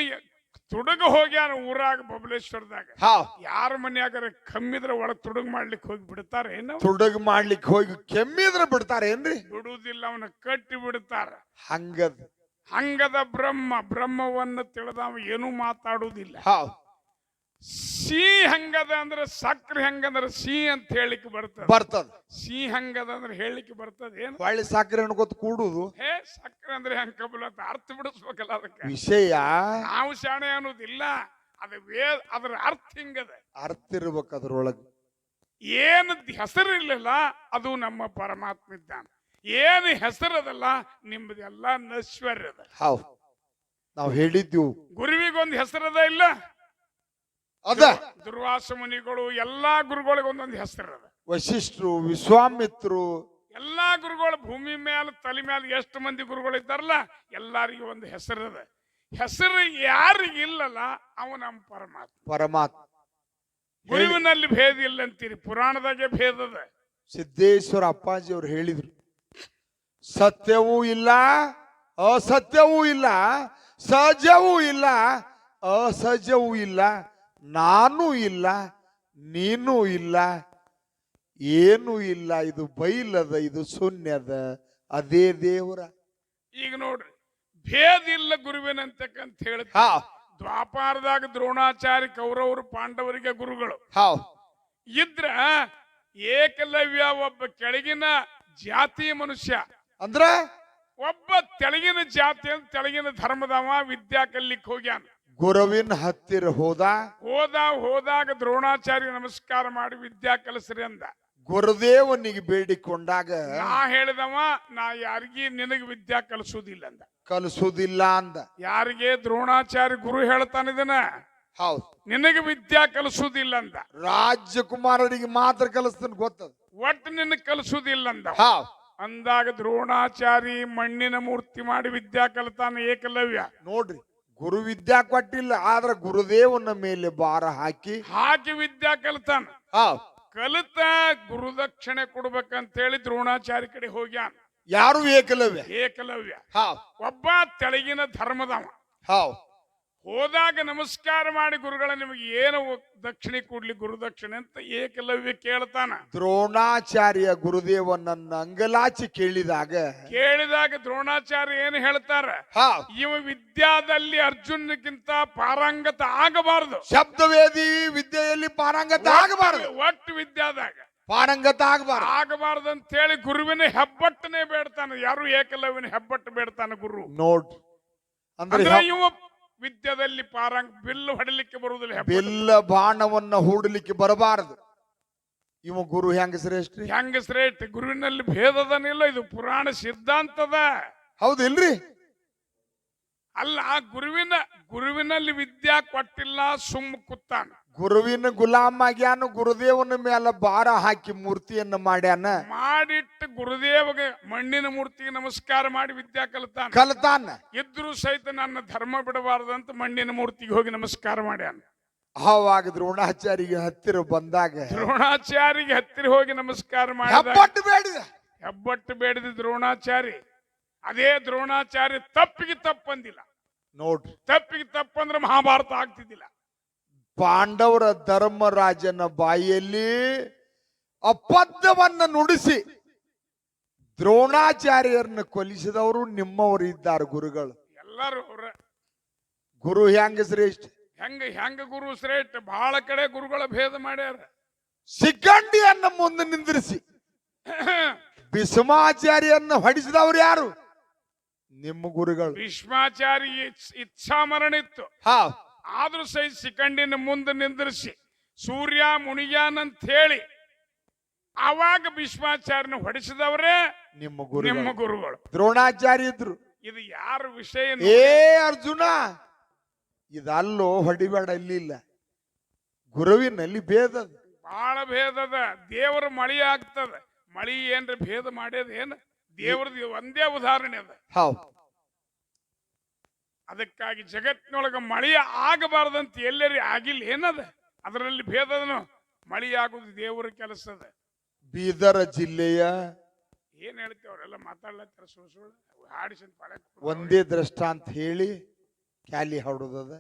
ತುಡುಗ ಹೋಗ್ಯಾನ ಊರಾಗ ಬಬಲೇಶ್ವರದಾಗ? ಹಾವ್ ಯಾರ ಮನ್ಯಾಗರ ಕಮ್ಮಿದ್ರ ಒಳಗ್ ತುಡುಗ್ ಮಾಡ್ಲಿಕ್ಕೆ ಹೋಗಿ ಬಿಡ್ತಾರ ಏನು? ತುಡುಗ ಮಾಡ್ಲಿಕ್ಕೆ ಹೋಗಿ ಕೆಮ್ಮಿದ್ರೆ ಬಿಡ್ತಾರೆ ಏನ್ರಿ? ಬಿಡುವುದಿಲ್ಲ ಅವನ ಕಟ್ಟಿ ಬಿಡ್ತಾರ. ಹಂಗದ. ಹಂಗದ ಬ್ರಹ್ಮ ಬ್ರಹ್ಮವನ್ನು ತಿಳಿದವ ಏನೂ ಮಾತಾಡುವುದಿಲ್ಲ ಹಾವ್ ಸಿ ಹಂಗದ ಅಂದ್ರೆ ಸಕ್ರೆ ಹಂಗಂದ್ರ ಸಿ ಅಂತ ಹೇಳಿಕ್ ಬರ್ತದ. ಬರ್ತದ. ಸಿ ಹಂಗದ ಅಂದ್ರೆ ಹೇಳಿಕ್ ಬರ್ತದ ಏನು? ಹೊಳ್ಳಿ ಸಕ್ಕರೆ ಅನ್ಕೋತ ಕೂಡುದು. ಹೇ ಸಕ್ರೆ ಅಂದ್ರೆ ಹೆಂಗ್ ಅಂತ ಅರ್ಥ ಬಿಡಿಸ್ಬೇಕಲ್ಲ ಅದಕ್ಕೆ. ವಿಷಯ. ನಾವು ಶಾಣೆ ಅನ್ನೋದಿಲ್ಲ ಅದು ವೇ ಅದ್ರ ಅರ್ಥ ಹಿಂಗದ. ಅರ್ಥ ಇರ್ಬೇಕು ಅದ್ರೊಳಗೆ. ಏನು ಹೆಸರಿರ್ಲಿಲ್ಲ ಅದು ನಮ್ಮ ಪರಮಾತ್ಮ ಇದ್ದಾನೆ. ಏನು ಹೆಸರದಲ್ಲ ನಿಮ್ಮದೆಲ್ಲ ನಶ್ವರ್ಯದ ಹೌದು. ನಾವು ಹೇಳಿದ್ದೀವಿ. ಗುರುವಿಗೊಂದು ಹೆಸರದ ಇಲ್ಲ? ಅದ. ದುರ್ವಾಸ ಮುನಿಗಳು ಎಲ್ಲಾ ಗುರುಗಳಿಗೆ ಒಂದೊಂದು ಹೆಸರು ವಶಿಷ್ಠರು ವಿಶ್ವಾಮಿತ್ರು ಎಲ್ಲಾ ಗುರುಗಳು ಭೂಮಿ ಮೇಲೆ ತಲೆ ಮೇಲೆ ಎಷ್ಟು ಮಂದಿ ಗುರುಗಳು ಇದ್ದಾರಲ್ಲ ಎಲ್ಲಾರಿಗೂ ಒಂದು ಹೆಸರದ ಹೆಸರು ಯಾರಿಗೆ ಇಲ್ಲಲ್ಲ ಅವ ನಮ್ಮ ಪರಮಾತ್ಮ. ಪರಮಾತ್ಮ. ಗುರುವಿನಲ್ಲಿ ಭೇದ ಇಲ್ಲ ಅಂತೀರಿ ಪುರಾಣದಾಗೆ ಭೇದದ ಸಿದ್ದೇಶ್ವರ ಅಪ್ಪಾಜಿ ಅವ್ರು ಹೇಳಿದ್ರು ಸತ್ಯವೂ ಇಲ್ಲ ಅಸತ್ಯವೂ ಇಲ್ಲ ಸಹಜವೂ ಇಲ್ಲ ಅಸಹಜವೂ ಇಲ್ಲ ನಾನು ಇಲ್ಲ ನೀನು ಇಲ್ಲ ಏನೂ ಇಲ್ಲ ಇದು ಬೈಲದ ಇದು ಶೂನ್ಯದ ಅದೇ ದೇವರ. ಈಗ ನೋಡ್ರಿ ಭೇದ ಇಲ್ಲ ಗುರುವಿನಂತಕ್ಕಂತ ಹೇಳ್ತಾರೆ ಹಾ. ದ್ವಾಪಾರದಾಗ ದ್ರೋಣಾಚಾರ್ಯ ಕೌರವರು ಪಾಂಡವರಿಗೆ ಗುರುಗಳು. ಹಾ. ಇದ್ರ ಏಕಲವ್ಯ ಒಬ್ಬ ಕೆಳಗಿನ ಜಾತಿ ಮನುಷ್ಯ. ಅಂದ್ರ? ಒಬ್ಬ ತೆಳಗಿನ ಜಾತಿ ಅಂತ ತೆಳಗಿನ ಧರ್ಮದವ ವಿದ್ಯಾ ಕಲ್ಲಿಕ್ ಹೋಗ್ಯಾನ. ಗುರುವಿನ ಹತ್ತಿರ ಹೋದ ಹೋದ ಹೋದಾಗ ದ್ರೋಣಾಚಾರ್ಯ ನಮಸ್ಕಾರ ಮಾಡಿ ವಿದ್ಯಾ ಕಲಸ್ರಿ ಅಂದ. ಗುರುದೇವನಿಗೆ ಬೇಡಿಕೊಂಡಾಗ ನಾ ಹೇಳಿದವ ನಾ ಯಾರಿಗಿ ನಿನಗೆ ವಿದ್ಯಾ ಕಲಿಸುವುದಿಲ್ಲ ಅಂದ. ಕಲಿಸುವುದಿಲ್ಲ ಅಂದ. ಯಾರಿಗೆ? ದ್ರೋಣಾಚಾರ್ಯ ಗುರು ಹೇಳ್ತಾನ ಇದನ್ನ. ಹೌದು. ನಿನಗೆ ವಿದ್ಯಾ ಕಲಿಸುವುದಿಲ್ಲ ಅಂದ. ರಾಜಕುಮಾರರಿಗೆ ಮಾತ್ರ ಕಲಿಸ್ತಾನೆ ಗೊತ್ತದ. ಒಟ್ಟು ನಿನಗೆ ಕಲಿಸುವುದಿಲ್ಲ ಅಂದ ಹಾ ಅಂದಾಗ ದ್ರೋಣಾಚಾರಿ ಮಣ್ಣಿನ ಮೂರ್ತಿ ಮಾಡಿ ವಿದ್ಯಾ ಕಲಿತಾನ ಏಕಲವ್ಯ. ನೋಡ್ರಿ ಗುರು ವಿದ್ಯಾ ಕೊಟ್ಟಿಲ್ಲ ಆದ್ರೆ ಗುರುದೇವನ ಮೇಲೆ ಭಾರ ಹಾಕಿ ಹಾಕಿ ವಿದ್ಯಾ ಕಲಿತಾನ. ಕಲಿತ ಗುರುದಕ್ಷಿಣೆ ಕೊಡ್ಬೇಕಂತ ಹೇಳಿ ದ್ರೋಣಾಚಾರಿ ಕಡೆ ಹೋಗ್ಯಾನ. ಯಾರು ಏಕಲವ್ಯ? ಏಕಲವ್ಯ. ಒಬ್ಬ ತೆಳಗಿನ ಧರ್ಮದವ. ಹಾ. ಹೋದಾಗ ನಮಸ್ಕಾರ ಮಾಡಿ ಗುರುಗಳ ನಿಮಗೆ ಏನು ದಕ್ಷಿಣೆ ಕೊಡ್ಲಿ ಗುರುದಕ್ಷಿಣೆ ಅಂತ ಏಕಲವ್ಯ ಕೇಳ್ತಾನ. ದ್ರೋಣಾಚಾರ್ಯ ಗುರುದೇವನನ್ನ ಅಂಗಲಾಚಿ ಕೇಳಿದಾಗ ಕೇಳಿದಾಗ ದ್ರೋಣಾಚಾರ್ಯ ಏನು ಹೇಳ್ತಾರ? ಇವ ವಿದ್ಯಾದಲ್ಲಿ ಅರ್ಜುನಕ್ಕಿಂತ ಪಾರಂಗತ ಆಗಬಾರದು. ಶಬ್ದವೇದಿ ವಿದ್ಯೆಯಲ್ಲಿ ಪಾರಂಗತ ಆಗಬಾರದು. ಒಟ್ಟು ವಿದ್ಯಾದಾಗ. ಪಾರಂಗತ ಆಗಬಾರದು. ಆಗಬಾರದು ಅಂತ ಹೇಳಿ ಗುರುವಿನ ಹೆಬ್ಬಟ್ಟನೆ ಬೇಡ್ತಾನೆ. ಯಾರು ಏಕಲವ್ಯನ ಹೆಬ್ಬಟ್ಟು ಬೇಡ್ತಾನೆ ಗುರು? ನೋಡ್ರಿ ಅಂದ್ರೆ ಅಂದ್ರೆ ಇವ ವಿದ್ಯಾದಲ್ಲಿ ಪಾರಂಗ ಬಿಲ್ಲು ಹೊಡಲಿಕ್ಕೆ ಬರುವುದಿಲ್ಲ ಬಿಲ್ಲ ಬಾಣವನ್ನ ಹೂಡಲಿಕ್ಕೆ ಬರಬಾರದು. ಇವ ಗುರು ಹೆಂಗ ಶ್ರೇಷ್ಠ? ಹೆಂಗ ಶ್ರೇಷ್ಠ? ಗುರುವಿನಲ್ಲಿ ಭೇದದನಿಲ್ಲ ಇದು ಪುರಾಣ ಸಿದ್ಧಾಂತದ. ಹೌದಿಲ್ರಿ ಅಲ್ಲ ಆ ಗುರುವಿನ ಗುರುವಿನಲ್ಲಿ ವಿದ್ಯಾ ಕೊಟ್ಟಿಲ್ಲ ಸುಮ್ಮ ಕುತ್ತಾನ ಗುರುವಿನ ಗುಲಾಮಾಗ್ಯಾನ ಗುರುದೇವನ ಮೇಲೆ ಭಾರ ಹಾಕಿ ಮೂರ್ತಿಯನ್ನ ಮಾಡ್ಯಾನ. ಮಾಡಿಟ್ಟು ಗುರುದೇವಗೆ ಮಣ್ಣಿನ ಮೂರ್ತಿಗೆ ನಮಸ್ಕಾರ ಮಾಡಿ ವಿದ್ಯಾ ಕಲಿತಾನ. ಕಲಿತಾನ. ಇದ್ರು ಸಹಿತ ನನ್ನ ಧರ್ಮ ಬಿಡಬಾರ್ದಂತ ಮಣ್ಣಿನ ಮೂರ್ತಿಗೆ ಹೋಗಿ ನಮಸ್ಕಾರ ಮಾಡ್ಯಾನ. ಆವಾಗ ದ್ರೋಣಾಚಾರಿಗೆ ಹತ್ತಿರ ಬಂದಾಗ ದ್ರೋಣಾಚಾರಿಗೆ ಹತ್ತಿರ ಹೋಗಿ ನಮಸ್ಕಾರ ಮಾಡಿದ ಹೆಬ್ಬಟ್ಟು ಬೇಡಿದ. ಹೆಬ್ಬಟ್ಟು ಬೇಡಿದ ದ್ರೋಣಾಚಾರಿ ಅದೇ ದ್ರೋಣಾಚಾರಿ ತಪ್ಪಿಗೆ ತಪ್ಪಂದಿಲ್ಲ. ನೋಡ್ರಿ. ತಪ್ಪಿಗೆ ತಪ್ಪಂದ್ರೆ ಮಹಾಭಾರತ ಆಗ್ತಿದ್ದಿಲ್ಲ. ಪಾಂಡವರ ಧರ್ಮರಾಜನ ಬಾಯಿಯಲ್ಲಿ ಅಪದ್ಯವನ್ನು ನುಡಿಸಿ ದ್ರೋಣಾಚಾರ್ಯರನ್ನು ಕೊಲಿಸಿದವರು ನಿಮ್ಮವರು ಇದ್ದಾರೆ ಗುರುಗಳು. ಎಲ್ಲರೂ ಗುರು ಹೆಂಗ ಶ್ರೇಷ್ಠ? ಹೆಂಗ ಹೆಂಗ ಗುರು ಶ್ರೇಷ್ಠ? ಬಹಳ ಕಡೆ ಗುರುಗಳ ಭೇದ ಮಾಡ್ಯಾರ. ಸಿಗಂಡಿಯನ್ನ ಮುಂದೆ ನಿಂದಿರಿಸಿ. ಭೀಷ್ಮಾಚಾರ್ಯನ್ನ ಹೊಡಿಸಿದವರು ಯಾರು? ನಿಮ್ಮ ಗುರುಗಳು. ಭೀಷ್ಮಾಚಾರಿ ಇಚ್- ಇಚ್ಛಾ ಮರಣ ಇತ್ತು ಹಾ. ಆದ್ರೂ ಸಹಿತ ಸಿಕಂಡಿನ ಮುಂದೆ ನಿಂದಿರಿಸಿ ಸೂರ್ಯ ಅಂತ ಹೇಳಿ ಆವಾಗ ಭೀಷ್ಮಾಚಾರ್ಯನ ಹೊಡಿಸಿದವರೇ ನಿಮ್ಮ ನಿಮ್ಮ ಗುರುಗಳು. ದ್ರೋಣಾಚಾರ್ಯ ಇದ್ರು. ಇದು ಯಾರ ವಿಷಯ ಏ ಅರ್ಜುನ ಇದಲ್ಲೋ ಹೊಡಿಬೇಡ ಇಲ್ಲಿಲ್ಲ. ಗುರುವಿನಲ್ಲಿ ಭೇದ. ಬಹಳ ಭೇದದ ದೇವರ ಮಳಿ ಆಗ್ತದ. ಮಳಿ ಏನ್ರಿ ಭೇದ ಮಾಡ್ಯದ ಏನ? ದೇವ್ರದ್ದು ಒಂದೇ ಉದಾಹರಣೆ ಅದ. ಹೌದ್. ಅದಕ್ಕಾಗಿ ಜಗತ್ತಿನೊಳಗೆ ಮಳಿ ಆಗಬಾರ್ದಂತ ಎಲ್ಲರಿ ಆಗಿಲ್ಲ ಏನದ? ಅದರಲ್ಲಿ ಭೇದನು ಮಳಿ ಆಗುದು ದೇವರ ಕೆಲಸದ ಬೀದರ ಜಿಲ್ಲೆಯ ಏನ್ ಹೇಳ್ತೇವೆ ಅವರೆಲ್ಲ ಮಾತಾಡ್ಲತ್ತಾರ ಸುಳ್ಳು ಸುಳ್ಳು? ಹಾಡಿಸಿದ ಪಾಳೆ ಒಂದೇ ದೃಷ್ಟಾಂತ ಹೇಳಿ ಕ್ಯಾಲಿ ಹೊಡೋದದ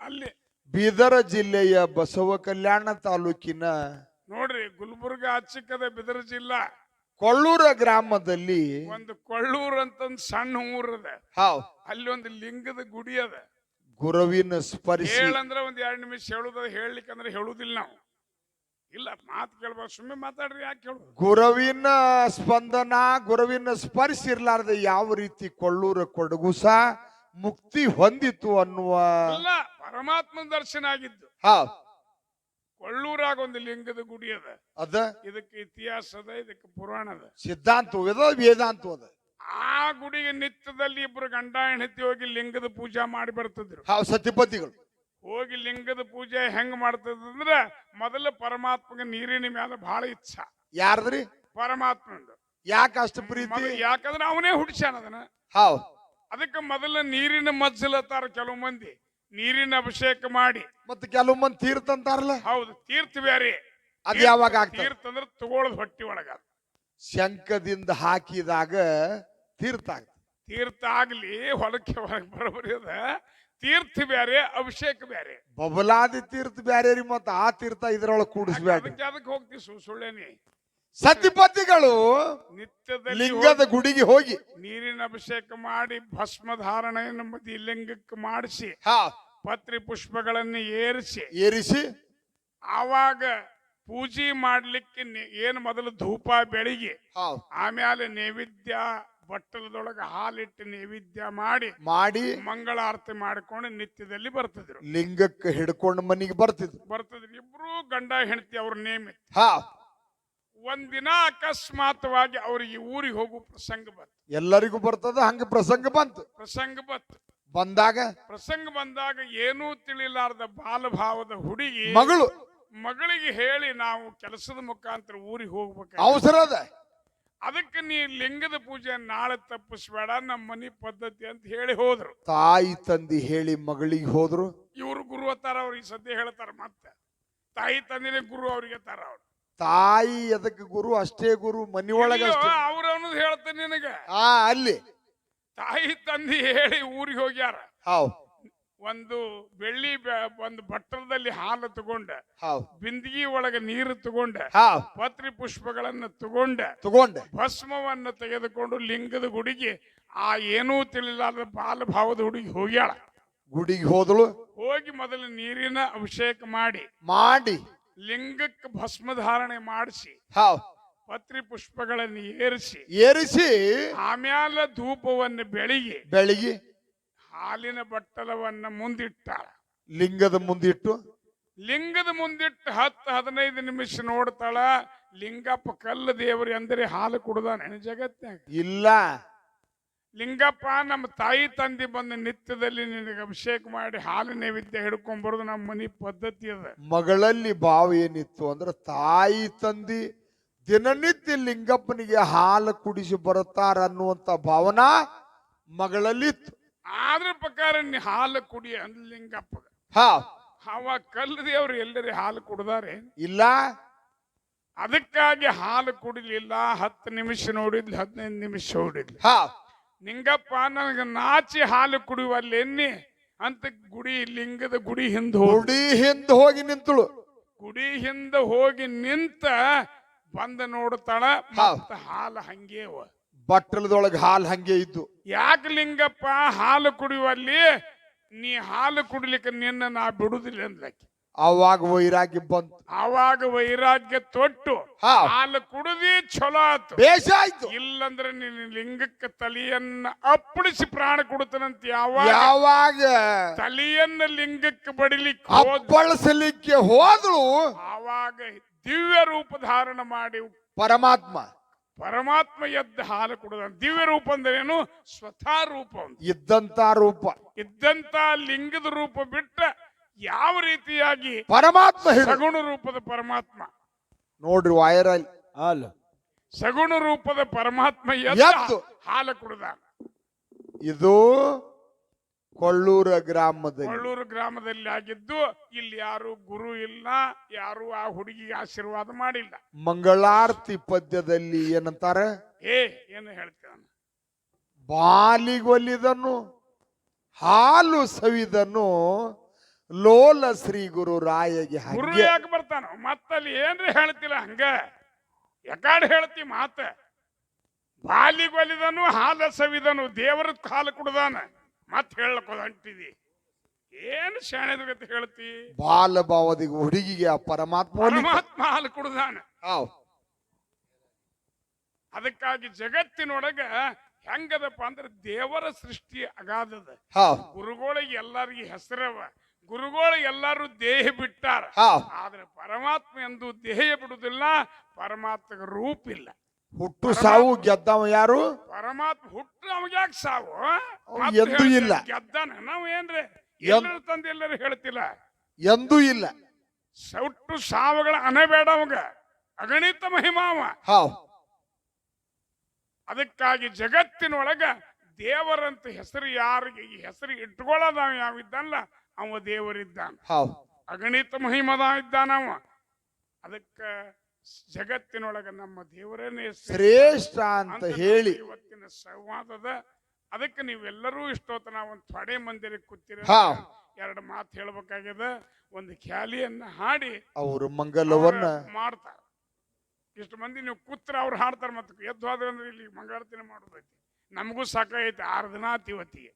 ಅಲ್ಲಿ ಬೀದರ ಜಿಲ್ಲೆಯ ಬಸವ ಕಲ್ಯಾಣ ತಾಲೂಕಿನ ನೋಡ್ರಿ ಗುಲ್ಬರ್ಗ ಅಚ್ಚಕ್ಕದ ಬಿದರ ಜಿಲ್ಲಾ. ಕೊಳ್ಳೂರ ಗ್ರಾಮದಲ್ಲಿ ಒಂದು ಕೊಳ್ಳೂರ್ ಅಂತ ಒಂದ್ ಸಣ್ಣ ಊರದ. ಹಾವ್ ಅಲ್ಲಿ ಒಂದು ಲಿಂಗದ ಗುಡಿ ಅದ. ಗುರುವಿನ ಸ್ಪರ್ಶಿ ಹೇಳಂದ್ರೆ ಒಂದ್ ಎರಡು ನಿಮಿಷ ಹೇಳುದ ಹೇಳಲಿಕ್ಕಂದ್ರೆ ಹೇಳುದಿಲ್ಲ ನಾವು. ಇಲ್ಲ ಮಾತು ಕೇಳ್ಬಾರ್ದು ಸುಮ್ಮನೆ ಮಾತಾಡ್ರಿ ಯಾಕೆ ಕೇಳು ಗುರುವಿನ ಸ್ಪಂದನ ಗುರುವಿನ ಸ್ಪರ್ಶ ಇರ್ಲಾರ್ದ ಯಾವ ರೀತಿ ಕೊಳ್ಳೂರ ಕೊಡಗುಸ ಮುಕ್ತಿ ಹೊಂದಿತ್ತು ಅನ್ನುವ ಅಲ್ಲ ಪರಮಾತ್ಮನ ದರ್ಶನ ಆಗಿದ್ದು. ಹಾವ್ ಕೊಳ್ಳೂರಾಗ ಒಂದು ಲಿಂಗದ ಗುಡಿ ಅದ. ಅದ? ಇದಕ್ಕೆ ಇತಿಹಾಸ ಅದ ಇದಕ್ಕೆ ಪುರಾಣ ಅದ. ಸಿದ್ಧಾಂತ ಅದ ವೇದಾಂತ ಅದ. ಆ ಗುಡಿಗೆ ನಿತ್ಯದಲ್ಲಿ ಇಬ್ರು ಗಂಡ ಹೆಂಡತಿ ಹೋಗಿ ಲಿಂಗದ ಪೂಜಾ ಮಾಡಿ ಬರ್ತಿದ್ರು. ಹಾವ್ ಸತಿಪತಿಗಳು. ಹೋಗಿ ಲಿಂಗದ ಪೂಜೆ ಹೆಂಗ್ ಮಾಡ್ತದಂದ್ರ ಮೊದಲು ಪರಮಾತ್ಮಗೆ ನೀರಿನ ಮ್ಯಾಲ ಬಹಳ ಇಚ್ಛಾ. ಯಾರದ್ರಿ? ಪರಮಾತ್ಮಂದು. ಯಾಕೆ ಅಷ್ಟು ಪ್ರೀತಿ? ಮೊದಲು ಯಾಕಂದ್ರೆ ಅವನೇ ಹುಡ್ಸ್ಯಾನ ಅದನ್ನ. ಹೌದ್ ಅದಕ್ಕೆ ಮೊದಲ ನೀರಿನ ಮಜ್ಜಲತ್ತಾರ ಕೆಲವು ಮಂದಿ. ನೀರಿನ ಅಭಿಷೇಕ ಮಾಡಿ. ಮತ್ತೆ ಕೆಲವು ಮಂದಿ ತೀರ್ಥ ಅಂತಾರಲ್ಲ? ಹೌದು ತೀರ್ಥ ಬೇರೆ ಅದ್ ಯಾವಾಗ ಆಗ್ತದೆ? ತೀರ್ಥ ಅಂದ್ರೆ ತಗೊಳದ್ ಹೊಟ್ಟಿ ಒಳಗ. ಶಂಕದಿಂದ ಹಾಕಿದಾಗ ತೀರ್ಥ ಆಗ್ತದೆ ತೀರ್ಥ ಆಗ್ಲಿ ಹೊಲಕ್ಕೆ ಹೊರಗೆ ಬರೋಬರಿ ಅದ. ತೀರ್ಥ ಬೇರೆ ಅಭಿಷೇಕ ಬೇರೆ ಬಬಲಾದಿ ತೀರ್ಥ ಬ್ಯಾರೆ ರೀ ಮತ್ತ ಆ ತೀರ್ಥ ಇದ್ರೊಳಗೆ ಕೂಡಿಸ್ಬೇಕು ಅದಕ್ಕೆ ಅದಕ್ಕೆ ಹೋಗ್ತೀವಿ ಸು- ಸುಳ್ಳೇನಿ. ಸತಿಪತಿಗಳು ನಿತ್ಯದಲ್ಲಿ ಲಿಂಗದ ಗುಡಿಗೆ ಹೋಗಿ ನೀರಿನ ಅಭಿಷೇಕ ಮಾಡಿ ಭಸ್ಮ ಧಾರಣೆಯನ್ನು ಮದಿ ಲಿಂಗಕ್ಕೆ ಮಾಡಿಸಿ ಹಾ. ಪತ್ರಿ ಪುಷ್ಪಗಳನ್ನು ಏರಿಸಿ ಏರಿಸಿ ಆವಾಗ ಪೂಜೆ ಮಾಡ್ಲಿಕ್ಕೆ ನೆ- ಏನು ಮೊದಲು ಧೂಪ ಬೆಳಿಗ್ಗೆ ಆಮೇಲೆ ನೈವೇದ್ಯ ಬಟ್ಟಲದೊಳಗೆ ಹಾಲಿಟ್ಟು ನೈವೇದ್ಯ ಮಾಡಿ ಮಾಡಿ ಮಂಗಳಾರತಿ ಮಾಡಿಕೊಂಡು ನಿತ್ಯದಲ್ಲಿ ಬರ್ತಿದ್ರು. ಲಿಂಗಕ್ಕೆ ಹಿಡ್ಕೊಂಡು ಮನೆಗೆ ಬರ್ತಿದ್ರು. ಬರ್ತಿದ್ರು. ಇಬ್ರು ಗಂಡ ಹೆಂಡತಿ ಅವ್ರ ನೇಮ ಹಾ. ಒಂದಿನ ಅಕಸ್ಮಾತ್ವಾಗಿ ಅವ್ರಿಗೆ ಊರಿಗೆ ಹೋಗೋ ಪ್ರಸಂಗ ಬಂತು. ಎಲ್ಲರಿಗೂ ಬರ್ತದ ಹಂಗ ಪ್ರಸಂಗ ಬಂತು. ಪ್ರಸಂಗ ಬಂತು. ಬಂದಾಗ ಪ್ರಸಂಗ ಬಂದಾಗ ಏನೂ ತಿಳಿಲಾರ್ದ ಬಾಲಭಾವದ ಹುಡುಗಿ ಮಗಳು. ಮಗಳಿಗೆ ಹೇಳಿ ನಾವು ಕೆಲಸದ ಮುಖಾಂತರ ಊರಿಗೆ ಹೋಗ್ಬೇಕು ಅವಸರ ಅದ. ಅದಕ್ಕೆ ನೀ ಲಿಂಗದ ಪೂಜೆ ನಾಳೆ ತಪ್ಪಿಸ್ಬೇಡ ನಮ್ಮ ಮನೆ ಪದ್ಧತಿ ಅಂತ ಹೇಳಿ ಹೋದ್ರು. ತಾಯಿ ತಂದಿ ಹೇಳಿ ಮಗಳಿಗೆ ಹೋದ್ರು. ಇವ್ರು ಗುರು ಅತ್ತಾರ ಅವ್ರಿಗೆ ಸದ್ಯ ಹೇಳ್ತಾರ ಮತ್ತೆ. ತಾಯಿ ತಂದಿನೇ ಗುರು ಅವ್ರಿಗೆ ತಾರ ಅವ್ರು. ತಾಯಿ ಅದಕ್ಕೆ ಗುರು? ಅಷ್ಟೇ ಗುರು ಮನೆಯೊಳಗ ಅಷ್ಟೇ. ಅವ್ರ ನಿನಗೆ ಹೇಳ್ತೇನೆ ನಿನಗ. ಹಾ ಅಲ್ಲಿ. ತಾಯಿ ತಂದಿ ಹೇಳಿ ಊರಿಗೆ ಹೋಗ್ಯಾರ. ಹೌದ್ ಒಂದು ಬೆಳ್ಳಿ ಒಂದು ಬಟ್ಟಲದಲ್ಲಿ ಹಾಲು ತಗೊಂಡ. ಬಿಂದಿಗೆ ಒಳಗೆ ನೀರು ತಗೊಂಡ. ಪತ್ರಿ ಪುಷ್ಪಗಳನ್ನ ತಗೊಂಡ. ತಗೊಂಡ. ಭಸ್ಮವನ್ನು ತೆಗೆದುಕೊಂಡು ಲಿಂಗದ ಗುಡಿಗೆ ಆ ಏನೂ ತಿಳಿಲಾರದ ಬಾಲಭಾವದ ಹುಡುಗಿ ಹೋಗ್ಯಾಳ. ಗುಡಿಗೆ ಹೋದಳು. ಹೋಗಿ ಮೊದಲು ನೀರಿನ ಅಭಿಷೇಕ ಮಾಡಿ. ಮಾಡಿ. ಲಿಂಗಕ್ಕೆ ಭಸ್ಮ ಧಾರಣೆ ಮಾಡಿಸಿ. ಪತ್ರಿ ಪುಷ್ಪಗಳನ್ನು ಏರಿಸಿ. ಏರಿಸಿ. ಆಮ್ಯಾಲ ಧೂಪವನ್ನು ಬೆಳಿಗ್ಗೆ ಬೆಳಿಗ್ಗೆ ಹಾಲಿನ ಬಟ್ಟಲವನ್ನ ಮುಂದಿಟ್ಟ. ಲಿಂಗದ ಮುಂದಿಟ್ಟು. ಲಿಂಗದ ಮುಂದಿಟ್ಟು ಹತ್ತು ಹದಿನೈದು ನಿಮಿಷ ನೋಡ್ತಾಳ. ಲಿಂಗಪ್ಪ ಕಲ್ಲು ದೇವರು ಎಂದರೆ ಹಾಲು ಕುಡ್ದಾನೆ. ಜಗತ್ನಾಗ ಇಲ್ಲ. ಲಿಂಗಪ್ಪ ನಮ್ಮ ತಾಯಿ ತಂದೆ ಬಂದ ನಿತ್ಯದಲ್ಲಿ ನಿನಗೆ ಅಭಿಷೇಕ ಮಾಡಿ ಹಾಲು ನೈವೇದ್ಯ ಹಿಡ್ಕೊಂಡ್ ಬರೋದು ನಮ್ಮ ಮನೆ ಪದ್ಧತಿ ಅದ. ಮಗಳಲ್ಲಿ ಭಾವ ಏನಿತ್ತು ಅಂದ್ರೆ ತಾಯಿ ತಂದಿ ದಿನನಿತ್ಯ ಲಿಂಗಪ್ಪನಿಗೆ ಹಾಲು ಕುಡಿಸಿ ಬರುತ್ತಾರ ಅನ್ನುವಂತ ಭಾವನಾ ಮಗಳಲ್ಲಿತ್ತು. ಆದ್ರ ಪ್ರಕಾರ ನೀ ಹಾಲು ಕುಡಿ ಅನ್ಲಿಂಗಪ್ಪ ಹಾ. ಅವ ದೇವ್ರು ಎಲ್ಲರಿ ಹಾಲು ಕುಡ್ದಾರೆ. ಇಲ್ಲ. ಅದಕ್ಕಾಗಿ ಹಾಲು ಕುಡಿಲಿಲ್ಲ ಹತ್ತು ನಿಮಿಷ ನೋಡಿದ್ಲಿ ಹದಿನೈದು ನಿಮಿಷ ನೋಡಿದ್ಲಿ. ಹಾ. ನಿಂಗಪ್ಪ ನನಗೆ ನಾಚಿ ಹಾಲು ಕುಡಿಯುವಲ್ಲಿ ಎನ್ನಿ ಅಂತ ಗುಡಿ ಲಿಂಗದ ಗುಡಿ ಹಿಂದೆ ಗುಡಿ ಹಿಂದೆ ಹೋಗಿ ನಿಂತಳು. ಗುಡಿ ಹಿಂದೆ ಹೋಗಿ ನಿಂತ ಬಂದ ನೋಡ್ತಾಳ ಮತ್ತ ಹಾಲು ಹಂಗೇವ ಬಟ್ಟಲದೊಳಗೆ ಹಾಲು ಹಂಗೆ ಇದ್ದು. ಯಾಕೆ ಲಿಂಗಪ್ಪ ಹಾಲು ಕುಡಿಯುವಲ್ಲಿ ನೀ ಹಾಲು ಕುಡಿಲಿಕ್ಕೆ ನಿನ್ನ ನಾ ಬಿಡುದಿಲ್ಲ ಅಂದ್ಲಕ್ಕೆ. ಅವಾಗ ವೈರಾಗ್ಯ ಬಂತು. ಆವಾಗ ವೈರಾಗ್ಯ ತೊಟ್ಟು. ಹಾ. ಹಾಲು ಕುಡಿದಿ ಚಲೋ ಆತು. ಬೇಷ ಆಯ್ತು. ಇಲ್ಲಂದ್ರೆ ನೀನು ಲಿಂಗಕ್ಕೆ ತಲಿಯನ್ನ ಅಪ್ಪಳಿಸಿ ಪ್ರಾಣ ಕೊಡುತ್ತನಂತ ಯಾವಾಗ? ಯಾವಾಗ? ತಲಿಯನ್ನ ಲಿಂಗಕ್ಕೆ ಬಡಿಲಿಕ್ಕೆ ಬಳಸಲಿಕ್ಕೆ ಅಪ್ಪಳಿಸಲಿಕ್ಕೆ ಹೋದಳು. ಆವಾಗ ದಿವ್ಯ ರೂಪ ಧಾರಣ ಮಾಡಿ ಪರಮಾತ್ಮ. ಪರಮಾತ್ಮ ಎದ್ದ ಹಾಲು ಕೊಡುದ ದಿವ್ಯ ರೂಪ ಅಂದ್ರೇನು ಸ್ವತಃ ರೂಪ ಇದ್ದಂತ ರೂಪ. ಇದ್ದಂತ ಲಿಂಗದ ರೂಪ ಬಿಟ್ಟ ಯಾವ ರೀತಿಯಾಗಿ ಪರಮಾತ್ಮ ಸಗುಣ ರೂಪದ ಪರಮಾತ್ಮ? ನೋಡ್ರಿ ವೈರಲ್ ಅಲ್ಲ ಸಗುಣ ರೂಪದ ಪರಮಾತ್ಮ ಎದ್ದು. ಹಾಲು ಕುಡಿದ. ಇದು ಕೊಳ್ಳೂರ ಗ್ರಾಮದಲ್ಲಿ. ಕೊಳ್ಳೂರು ಗ್ರಾಮದಲ್ಲಿ ಆಗಿದ್ದು ಇಲ್ಲಿ ಯಾರು ಗುರು ಇಲ್ಲ ಯಾರು ಆ ಹುಡುಗಿಗೆ ಆಶೀರ್ವಾದ ಮಾಡಿಲ್ಲ. ಮಂಗಳಾರತಿ ಪದ್ಯದಲ್ಲಿ ಏನಂತಾರೆ? ಏ ಏನು ಹೇಳ್ತೇನೆ ಬಾಲಿಗೊಲಿದನು ಹಾಲು ಸವಿದನು ಲೋಲ ಶ್ರೀ ಗುರು ರಾಯಗೆ ಗುರು ಯಾಕೆ ಬರ್ತಾನ? ಮತ್ತಲ್ಲಿ ಏನ್ರಿ ಹೇಳ್ತಿಲ್ಲ ಹಂಗ? ಯಾಕಾಡ್ ಹೇಳ್ತಿ ಮಾತ? ಬಾಲಿಗೊಲಿದನು ಹಾಲ ಸವಿದನು ದೇವರ ಹಾಲು ಕುಡ್ದಾನ. ಮತ್ ಹೇಳಕ್ ಹೊಂಟಿದಿ ಏನು ಶಾಣೆದ ಗತಿ ಹೇಳ್ತಿ ಬಾಲ ಭಾವದಿಗೆ ಹುಡುಗಿಗೆ ಆ ಪರಮಾತ್ಮ. ಪರಮಾತ್ಮ ಹಾಲು ಕುಡ್ದಾನ. ಅದಕ್ಕಾಗಿ ಜಗತ್ತಿನೊಳಗ ಹೆಂಗದಪ್ಪ ಅಂದ್ರೆ ದೇವರ ಸೃಷ್ಟಿ ಅಗಾಧದ. ಗುರುಗಳಿಗೆ ಎಲ್ಲರಿಗೆ ಹೆಸರವ ಗುರುಗಳು ಎಲ್ಲರೂ ದೇಹ ಬಿಟ್ಟಾರ. ಆದ್ರೆ ಪರಮಾತ್ಮ ಎಂದು ದೇಹ ಬಿಡುದಿಲ್ಲ ಪರಮಾತ್ಮಗ ರೂಪ ಇಲ್ಲ ಹುಟ್ಟು ಸಾವು ಗೆದ್ದವ ಯಾರು? ಪರಮಾತ್ಮ ಹುಟ್ಟು ನಮ್ಗ್ಯಾಕ್ ಸಾವು ಎಂದು ಮತ್ತೆ ಎಂದೂ ಹೇಳ್ತಾರೆ, ಇಲ್ಲ. ಗೆದ್ದಾನ? ನಾವು ಏನ್ರಿ? ಎಲ್ಲರೂ ತಂದು ಎಲ್ಲರೂ ಹೇಳ್ತಿಲ್ಲ. ಎಂದೂ ಇಲ್ಲ. ಸೌಟ್ಟು ಸಾವುಗಳ ಅನಬೇಡ ಅವಾಗ. ಅಗಣಿತ ಮಹಿಮಾವ. ಅದಕ್ಕಾಗಿ ಜಗತ್ತಿನೊಳಗ ದೇವರಂತ ಹೆಸರು ಯಾರಿಗೆ ಈ ಹೆಸರು ಇಟ್ಕೊಳ್ಳೋದ ಯಾವಿದ್ದಲ್ಲ ಅವ ದೇವರಿದ್ದಾನ. ಅಗಣಿತ ಮಹಿಮದ ಇದ್ದಾನವ ಅದಕ್ಕ ಜಗತ್ತಿನೊಳಗ ನಮ್ಮ ದೇವರೇನೇ ಶ್ರೇಷ್ಠ ಅಂತ ಹೇಳಿ. ಇವತ್ತಿನ ಸಂವಾದದ ಅದಕ್ಕೆ ನೀವೆಲ್ಲರೂ ನಾವು ಒಂದು ಥೊಡೆ ಮಂದಿರಕ್ಕೆ ಕೂತಿರ. ಎರಡು ಮಾತು ಹೇಳ್ಬೇಕಾಗ್ಯದ. ಒಂದು ಖ್ಯಾಲಿಯನ್ನ ಹಾಡಿ ಅವರು ಮಂಗಲವನ್ನ. ಮಾಡ್ತಾರೆ ಇಷ್ಟು ಮಂದಿ ನೀವು ಕೂತ್ರ ಅವ್ರು ಹಾಡ್ತಾರೆ ಮತ್ತೆ ಎದ್ದು ಹೋದ್ರೆ ಅಂದ್ರೆ ಇಲ್ಲಿ ಮಂಗಳಾರತಿನ ಮಾಡೋದೈತಿ. ನಮಗೂ ಸಾಕಾಗೈತಿ. ಆರು ದಿನ ಆತ್ ಇವತ್ತಿಗೆ.